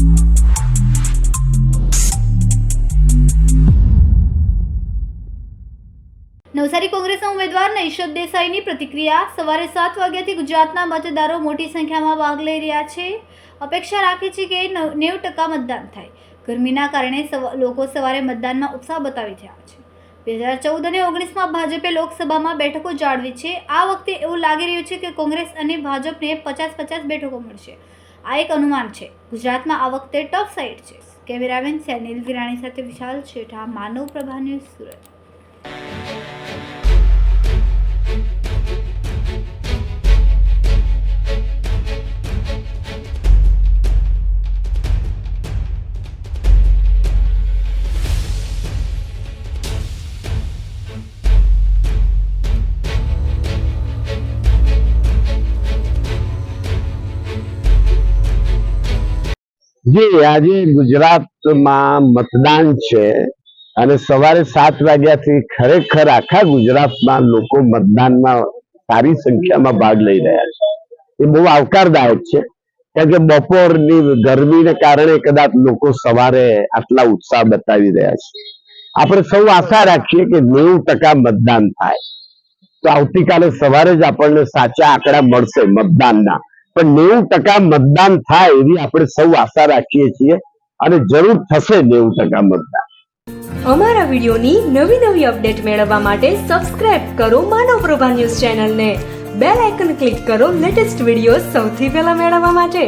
નવસારી કોંગ્રેસના ઉમેદવાર નૈશદ દેસાઈની પ્રતિક્રિયા. સવારે સાત વાગ્યાથી ગુજરાતના મતદારો મોટી સંખ્યામાં ભાગ લઈ રહ્યા છે. અપેક્ષા રાખે છે કે નવ- ટકા મતદાન થાય. ગરમીના કારણે લોકો સવારે મતદાનમાં ઉત્સાહ બતાવી રહ્યા છે. બે હજાર ચૌદ અને ઓગણીસમાં ભાજપે લોકસભામાં બેઠકો જાળવી છે. આ વખતે એવું લાગી રહ્યું છે કે કોંગ્રેસ અને ભાજપને પચાસ પચાસ બેઠકો મળશે. આ એક અનુમાન છે. ગુજરાતમાં આ વખતે ટફ સાઇડ છે. કેમેરામેન સેનિલ વિરાણી સાથે વિશાલ શેઠા, માનવ પ્રભા સુરત. જી આજે ગુજરાતમાં મતદાન છે અને સવારે સાત વાગ્યાથી ખરેખર આખા ગુજરાતમાં લોકો મતદાનમાં સારી સંખ્યામાં ભાગ લઈ રહ્યા છે. એ બહુ આવકારદાયક છે. કારણ કે બપોરની ગરમીને કારણે કદાચ લોકો સવારે આટલા ઉત્સાહ બતાવી રહ્યા છે. આપણે સૌ આશા રાખીએ કે નેવું ટકા મતદાન થાય. તો આવતીકાલે સવારે જ આપણને સાચા આંકડા મળશે મતદાનના. પણ નેવું ટકા મતદાન થાય એવી આપણે સૌ આશા રાખીએ છીએ અને જરૂર થશે નેવું ટકા મતદાન. અમારા વિડીયોની નવી નવી અપડેટ મેળવવા માટે સબસ્ક્રાઇબ કરો માનવ પ્રભા ન્યૂઝ ચેનલને. બેલ આઇકન ક્લિક કરો લેટેસ્ટ વીડિયો સૌથી પહેલા મેળવવા માટે.